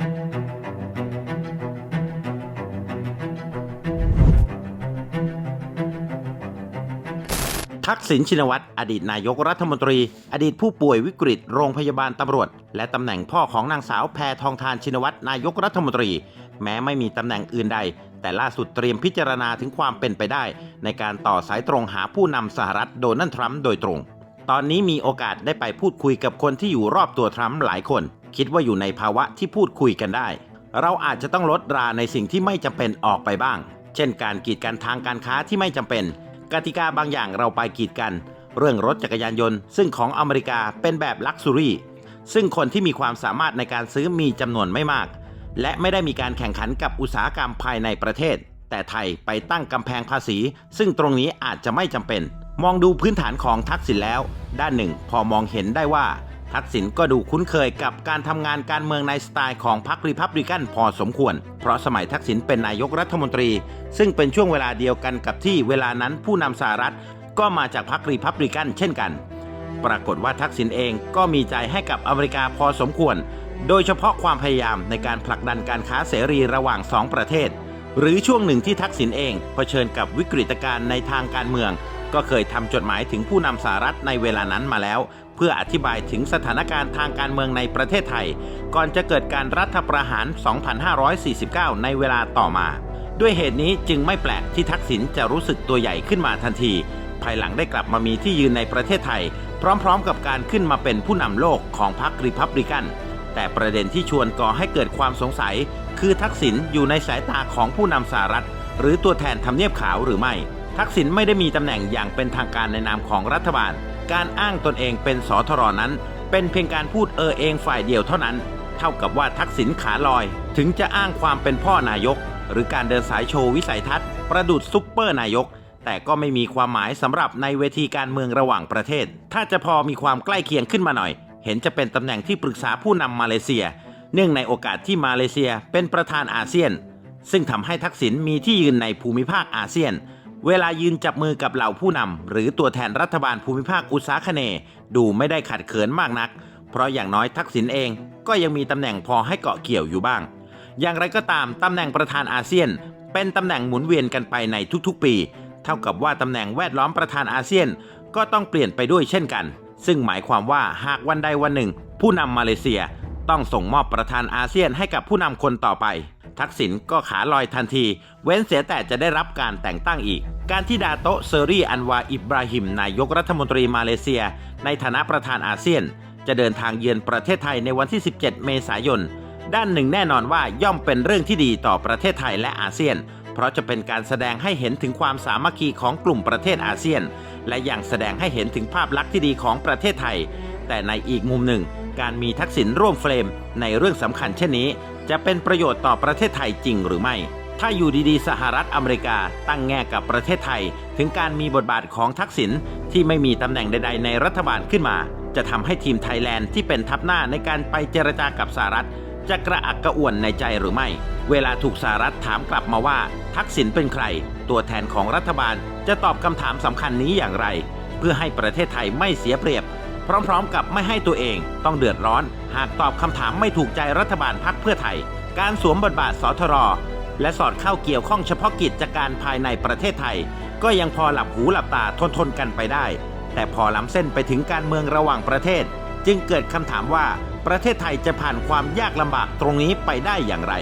ทักษิณชินวัตรอดีตนายกรัฐมนตรี อดีตผู้ป่วยวิกฤตโรงพยาบาลตำรวจ และตำแหน่งพ่อของนางสาวแพทองทานชินวัตรนายกรัฐมนตรี แม้ไม่มีตำแหน่งอื่นใด แต่ล่าสุดเตรียมพิจารณาถึงความเป็นไปได้ ในการต่อสายตรงหาผู้นำสหรัฐโดนัลด์ทรัมป์โดยตรง ตอนนี้มีโอกาสได้ไปพูดคุยกับคนที่อยู่รอบตัวทรัมป์หลายคน คิดว่าอยู่ในภาวะที่พูดคุยกันได้ เราอาจจะต้องลดราในสิ่งที่ไม่จำเป็นออกไปบ้าง เช่น การกีดกันทางการค้าที่ไม่จำเป็น กติกาบางอย่างเราไปกีดกัน เรื่องรถจักรยานยนต์ ซึ่งของอเมริกาเป็นแบบลักซ์ u รี่ซึ่งคนที่มีความสามารถในการซื้อมีจำนวนไม่มาก และไม่ได้มีการแข่งขันกับอุตสาหกรรมภายในประเทศ แต่ไทยไปตั้งกำแพงภาษี ซึ่งตรงนี้อาจจะไม่จำเป็น มองดูพื้นฐานของทักษิณแล้ว ด้านหนึ่งพอมองเห็นได้ว่า ทักษิณก็ดูคุ้นเคยกับการทำงานการเมืองในสไตล์ของพรรครีพับลิกันพอสมควร เพราะสมัยทักษิณเป็นนายกรัฐมนตรี ซึ่งเป็นช่วงเวลาเดียวกันกับที่เวลานั้นผู้นำสหรัฐ ก็มาจากพรรครีพับลิกันเช่นกัน ปรากฏว่าทักษิณเองก็มีใจให้กับอเมริกาพอสมควร โดยเฉพาะความพยายามในการผลักดันการค้าเสรีระหว่างสองประเทศ หรือช่วงหนึ่งที่ทักษิณเองเผชิญกับวิกฤตการณ์ในทางการเมือง ก็เคยทำจดหมายถึงผู้นำสหรัฐในเวลานั้นมาแล้ว เพื่ออธิบายถึงสถานการณ์ทางการเมืองในประเทศไทย ก่อนจะเกิดการรัฐประหาร 2549 ในเวลาต่อมา ด้วยเหตุนี้จึงไม่แปลกที่ทักษิณจะรู้สึกตัวใหญ่ขึ้นมาทันที ภายหลังได้กลับมามีที่ยืนในประเทศไทย พร้อมๆ กับการขึ้นมาเป็นผู้นำโลกของพรรครีพับลิกันแต่ประเด็นที่ชวนก่อให้เกิดความสงสัย คือทักษิณอยู่ในสายตาของผู้นำสหรัฐ หรือตัวแทนทำเนียบขาวหรือไม่ ทักษิณไม่ได้มีตำแหน่งอย่างเป็นทางการในนามของรัฐบาล การอ้างตนเองเป็นสทรนั้น เป็นเพียงการพูดเออเองฝ่ายเดียวเท่านั้น เท่ากับว่าทักษิณขาลอย ถึงจะอ้างความเป็นพ่อนายก หรือการเดินสายโชว์วิสัยทัศน์ ประดุดซุปเปอร์นายก แต่ก็ไม่มีความหมายสำหรับในเวทีการเมืองระหว่างประเทศ ถ้าจะพอมีความใกล้เคียงขึ้นมาหน่อย เห็นจะเป็นตำแหน่งที่ปรึกษาผู้นำมาเลเซีย เนื่องในโอกาสที่มาเลเซียเป็นประธานอาเซียน ซึ่งทำให้ทักษิณมีที่ยืนในภูมิภาคอาเซียน เวลายืนจับมือกับเหล่าผู้นำหรือตัวแทนรัฐบาลภูมิภาคอุตสาคเนดูไม่ได้ขัดเขินมากนัก เพราะอย่างน้อยทักษิณเองก็ยังมีตำแหน่งพอให้เกาะเกี่ยวอยู่บ้าง อย่างไรก็ตามตำแหน่งประธานอาเซียน เป็นตำแหน่งหมุนเวียนกันไปในทุกๆปี เท่ากับว่าตำแหน่งแวดล้อมประธานอาเซียนก็ต้องเปลี่ยนไปด้วยเช่นกัน ซึ่งหมายความว่าหากวันใดวันหนึ่ง ผู้นำมาเลเซีย ต้องส่งมอบประธานอาเซียนให้กับผู้นำคนต่อไป ทักษิณก็ขาลอยทันที เว้นเสียแต่จะได้รับการแต่งตั้งอีก การที่ดาโตเซอรี่อันวาอิบราฮิม นายกรัฐมนตรีมาเลเซีย ในฐานะประธานอาเซียน จะเดินทางเยือนประเทศไทยในวันที่ 17 เมษายน ด้านหนึ่งแน่นอนว่าย่อมเป็นเรื่องที่ดีต่อประเทศไทยและอาเซียน เพราะจะเป็นการแสดงให้เห็นถึงความสามัคคีของกลุ่มประเทศอาเซียน และยังแสดงให้เห็นถึงภาพลักษณ์ที่ดีของประเทศไทย แต่ในอีกมุมหนึ่งการมีทักษิณร่วมเฟรมในเรื่องสำคัญเช่นนี้ จะเป็นประโยชน์ต่อประเทศไทยจริงหรือไม่ ถ้าอยู่ดีๆ สหรัฐอเมริกาตั้งแง่กับประเทศไทย ถึงการมีบทบาทของทักษิณที่ไม่มีตำแหน่งใด ๆ ในรัฐบาลขึ้นมา จะทำให้ทีมไทยแลนด์ที่เป็นทัพหน้าในการไปเจรจากับสหรัฐ จะกระอักกระอ่วนในใจหรือไม่ เวลาถูกสหรัฐถามกลับมาว่า ทักษิณเป็นใคร ตัวแทนของรัฐบาลจะตอบคำถามสำคัญนี้อย่างไร เพื่อให้ประเทศไทยไม่เสียเปรียบ พร้อมๆ กับไม่ให้ตัวเอง ต้องเดือดร้อน หากตอบคำถามไม่ถูกใจรัฐบาลพักเพื่อไทย การสวมบทบาทสทรและสอดเข้าเกี่ยวข้องเฉพาะกิจการภายในประเทศไทย ก็ยังพอหลับหูหลับตาทนทนกันไปได้ แต่พอล้ำเส้นไปถึงการเมืองระหว่างประเทศ จึงเกิดคำถามว่าประเทศไทยจะผ่านความยากลำบากตรงนี้ไปได้อย่างไร